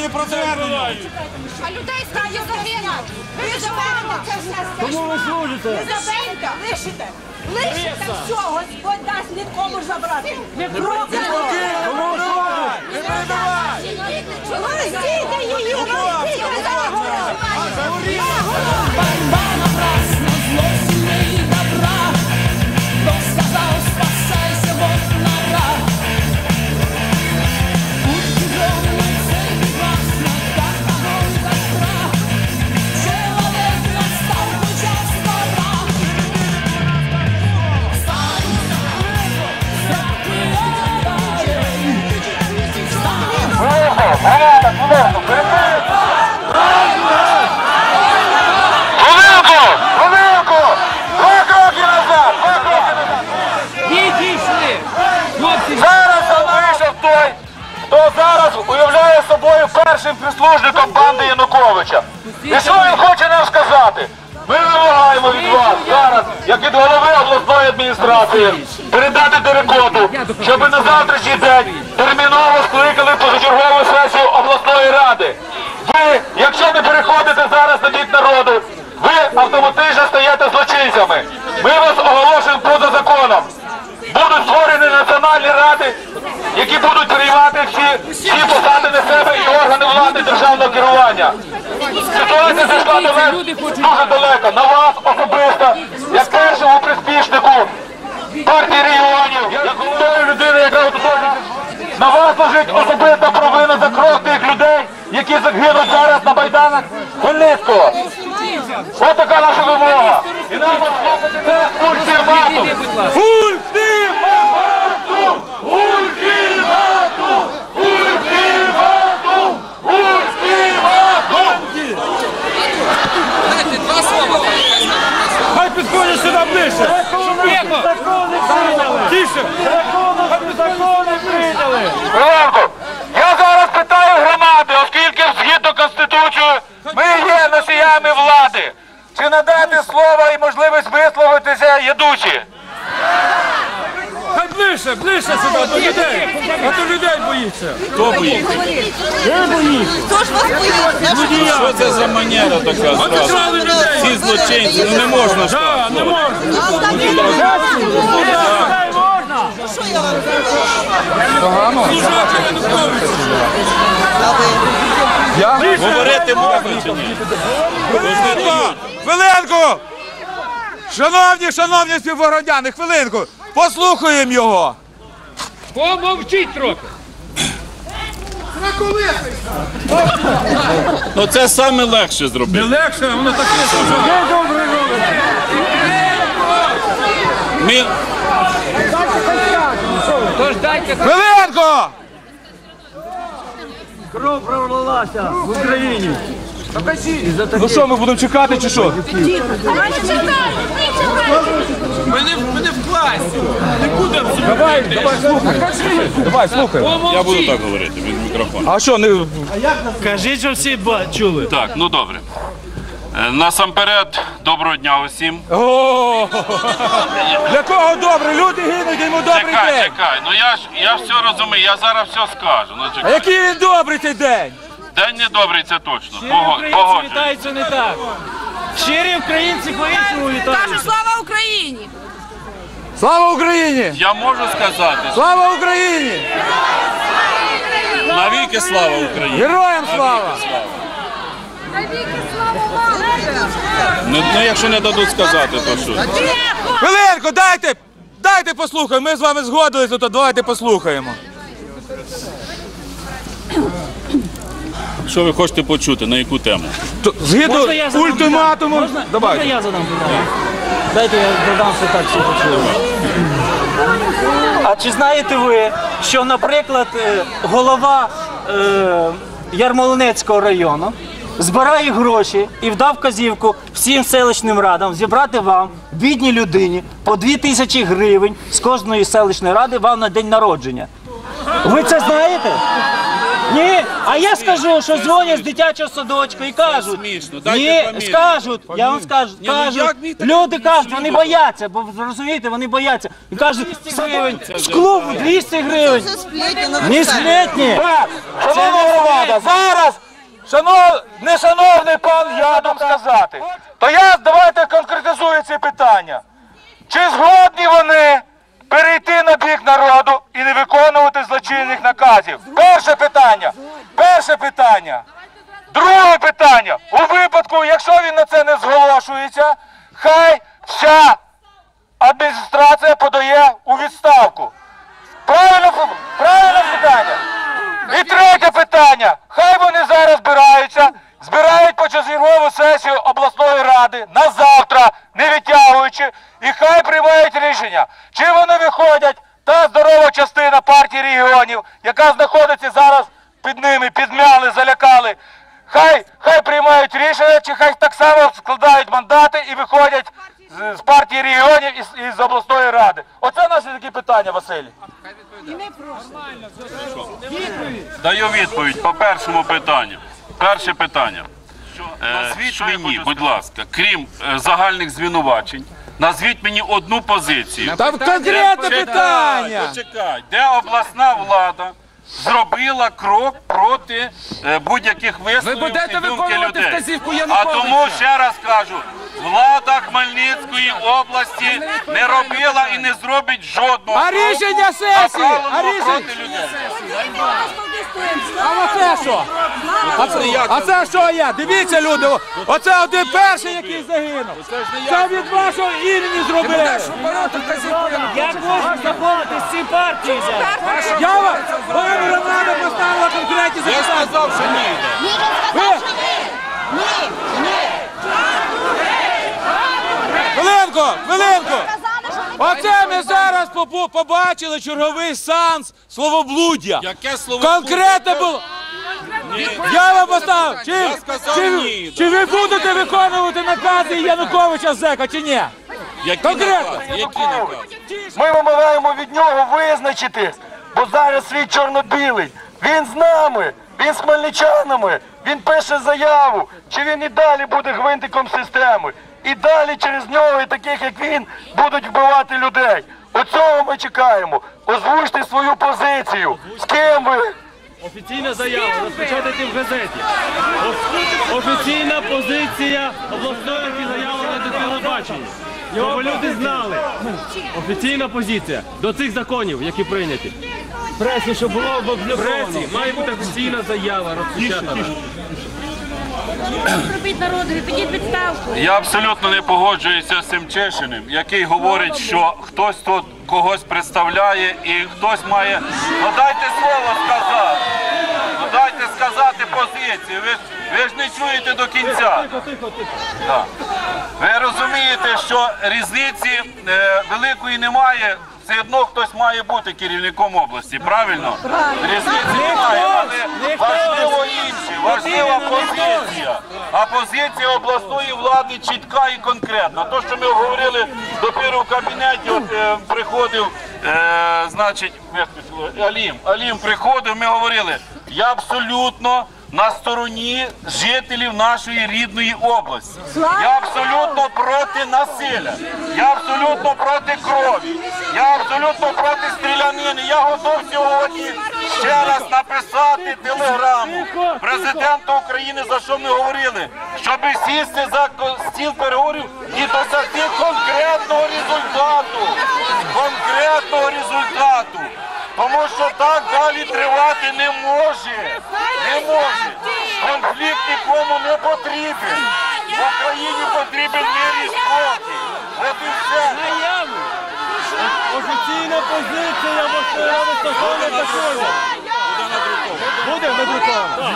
рішення про звернення. А людей стає загинуть. Ви все. Кому ви служите? Ви лишите. Лишите все, Господь дасть нікому забрати. Не проти. Роздійте собою першим прислужником банди Януковича. І що він хоче нам сказати? Ми вимагаємо від вас зараз, як від голови обласної адміністрації, передати терикоту, щоб на завтрашній день терміново скликали позачергову сесію обласної ради. Ви, якщо не переходите зараз на бік народу, ви автоматично стаєте злочинцями. Ми вас оголошуємо поза законом. Будуть створені національні ради, які будуть приймати всі, всі посади на себе і органи влади державного керування. Ситуація зайшла далеко, дуже далеко. На вас особисто, як першому приспішнику партії регіонів, як головної людини, яка готова. На вас лежить особиста провина за кров тих людей, які загинуть зараз на Майданах Хмельницького. Ось така наша вимога. І нам це ультиматум. Ультиматум! Ультиматум! Ультиматум! Ультиматум! Хай підходять сюди ближче. Закони прийняли. Тише. Закони прийняли. Я зараз питаю громади, оскільки згідно Конституції ми є носіями влади. Чи надати слово і можливість висловитися єдучі? Хай ближче, ближче сюди до людей. А то людей боїться. Хто боїться? Хто ж вас боїться? Що це за манера така зразу? Злочинці, ну не можна ж Да, так. не можна. Служати Януковичу. Говорити можна чи ні? Хвилинку! Шановні, шановні співгородяни, хвилинку! Послухаємо його! помовчіть трохи. Ну це саме легше зробити. Легше, воно таке служить. Ми, Тож дайте Хвилинку! Ну що, ми будемо чекати чи що? Ми не, ми не в класі. Не будемо. Давай, давай, слухай. Давай, слухай. я буду так говорити від мікрофону. А що, не... Кажіть, що всі ба- чули. Так, ну добре. Е, Насамперед, доброго дня усім. О, Для кого добре? Люди гинуть, йому добрий Чекай, день. чекай. Ну я ж я ж все розумію, я зараз все скажу. Ну А чекай. який він добрий цей день? День не добрий, це точно. Щирі українці Погоджуюсь. вітаються не так. Щирі українці по-іншому Кажу, слава Україні! Слава Україні! Я можу сказати, Слава Україні! навіки слава Україні. Героям слава! Ну, ну якщо не дадуть сказати, то що? Хвилинку, дайте! Дайте послухаємо, ми з вами згодилися, то давайте послухаємо. Що ви хочете почути, на яку тему? То, Згідно Можна я задам ультиматуму. питання? Можна, Давайте. можна я задам питання? Дайте я додам все так, що почули. А чи знаєте ви, що, наприклад, е, голова е, Ярмолинецького району збирає гроші і вдав вказівку всім селищним радам зібрати вам, бідній людині, по 2 тисячі гривень з кожної селищної ради вам на день народження? Ви це знаєте? Ні, а я скажу, що дзвонять з дитячого садочка і кажуть. смішно. Дайте Ні, фамілію. скажуть, я вам скажу, Ні, ну кажуть, як люди кажуть, вони бояться, бо розумієте, вони бояться. І кажуть, гривень, з клубу 200 гривень. Не сплетні. Шановна громада, зараз, шанов, нешановний пан Ядом сказати, то я давайте конкретизую ці питання. Чи згодні вони перейти на бік народу і не виконувати злочинних наказів? Перше питання. Перше питання. Друге питання. У випадку, якщо він на це не зголошується, хай вся адміністрація подає у відставку. Правильно, правильно питання? І третє питання. Хай вони зараз збираються, збирають почергову сесію обласної ради на завтра, не відтягуючи, і хай приймають рішення, чи вони виходять та здорова частина партії регіонів, яка знаходиться зараз під ними, підмяли, залякали. Хай, хай приймають рішення, чи хай так само складають мандати і виходять з, з партії регіонів і з, і з обласної ради. Оце наші такі питання, Василій. Даю відповідь по першому питанню. Перше питання. Е, Назвіть мені, будь ласка, крім е, загальних звинувачень, назвіть мені одну позицію. Там конкретне питання. Почекай, де обласна влада зробила крок проти е, будь-яких висловів будете і думки виконувати людей. вказівку А Януковича. тому ще раз кажу, влада Хмельницької області не робила і не зробить жодного А кроку, рішення сесії? направленого А рішення? проти людей. А оце що? А це, а це що є? Дивіться, люди, о- оце один перший, який загинув. Це від вашого імені зробили. Як можна знаходитись в цій партії? Я вам, пані Романа поставила конкретні Я запитання. сказав, що ні. Ні, він сказав, що ні. Ні, ні. Хвилинку, хвилинку. Оце ми зараз побачили черговий санс словоблуддя. Яке слово? Конкретно було. Я вам поставив. Чи, чи, ні. чи ви будете виконувати накази Януковича Зека, чи ні? Які Конкретно. Які накази? Ми вимагаємо від нього визначитись, бо зараз світ чорно-білий. Він з нами, він з хмельничанами, він пише заяву, чи він і далі буде гвинтиком системи. І далі через нього, і таких як він, будуть вбивати людей. Оцього ми чекаємо. Озвучте свою позицію. З ким ви? Офіційна заява, розпечатайте в газеті. Офіційна позиція обласної заявлена до телебачення. Щоб люди знали. Офіційна позиція до цих законів, які прийняті. Пресі, щоб було в пресі, має бути офіційна заява розпечатана. Робіть народу, підіть відставку. Я абсолютно не погоджуюся з цим Чешиним, який говорить, що хтось тут когось представляє і хтось має. Ну дайте слово сказати. Ну дайте сказати позицію. Ви ж, ви ж не чуєте до кінця. Ви розумієте, що різниці е, великої немає. Все одно хтось має бути керівником області, правильно? Різниці немає, але важливо інше, важлива позиція. А позиція обласної влади чітка і конкретна. То, що ми говорили допіру в кабінеті, от, е, приходив, е, значить, Алім, Алім приходив, ми говорили, я абсолютно на стороні жителів нашої рідної області. Я абсолютно проти насилля. Я абсолютно проти крові. Я абсолютно проти стрілянини. Я готов сьогодні ще раз написати телеграму президенту України, за що ми говорили, щоб сісти за стіл переговорів і досягти конкретного результату. Конкретного результату. Тому що так далі тривати не може. Не може. Конфлікт нікому не потрібен. В Україні потрібен мир і спокій. От і все. Офіційна позиція обласної стосовно законів. Буде надруковано.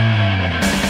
Bye.